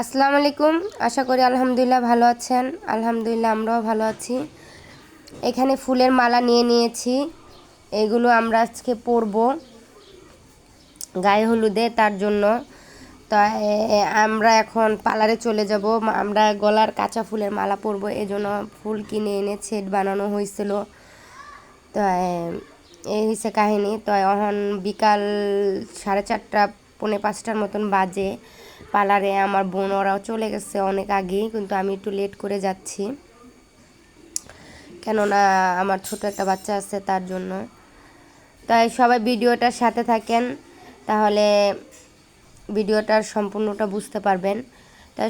আসসালামু আলাইকুম। আশা করি আলহামদুলিল্লাহ ভালো আছেন। আলহামদুলিল্লাহ আমরাও ভালো আছি। এখানে ফুলের মালা নিয়ে নিয়েছি। এগুলো আমরা আজকে পরব গায়ে হলুদে তার জন্য। তো আমরা এখন পার্লারে চলে যাব। আমরা গলার কাঁচা ফুলের মালা পরবো। এই জন্য ফুল কিনে এনে ছেট বানানো হয়েছিল। তো এই হয়েছে কাহিনী। তো, এখন বিকাল সাড়ে চারটা, পৌনে পাঁচটার মতন বাজে। পার্লারে আমার বোন, ওরাও চলে গেছে অনেক আগেই, কিন্তু আমি একটু লেট করে যাচ্ছি। কেননা আমার ছোট একটা বাচ্চা আছে তার জন্য। তাই সবাই ভিডিওটার সাথে থাকেন, তাহলে ভিডিওটার সম্পূর্ণটা বুঝতে পারবেন। তাই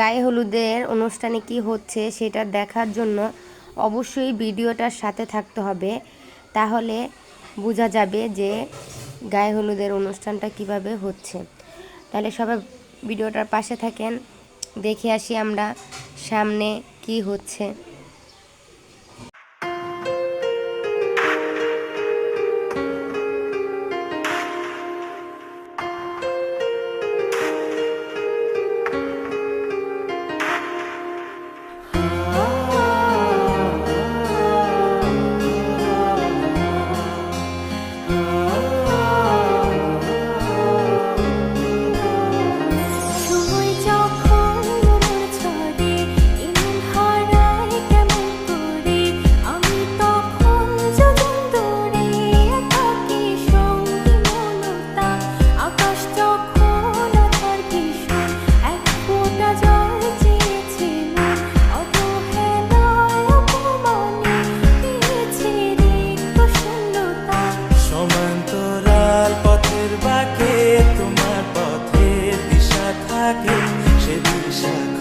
গায়ে হলুদের অনুষ্ঠানে কি হচ্ছে সেটা দেখার জন্য অবশ্যই ভিডিওটার সাথে থাকতে হবে। তাহলে বোঝা যাবে যে গায়ে হলুদের অনুষ্ঠানটা কীভাবে হচ্ছে। তাহলে সবাই ভিডিওটার পাশে থাকেন। দেখে আসি আমরা সামনে কি হচ্ছে। closer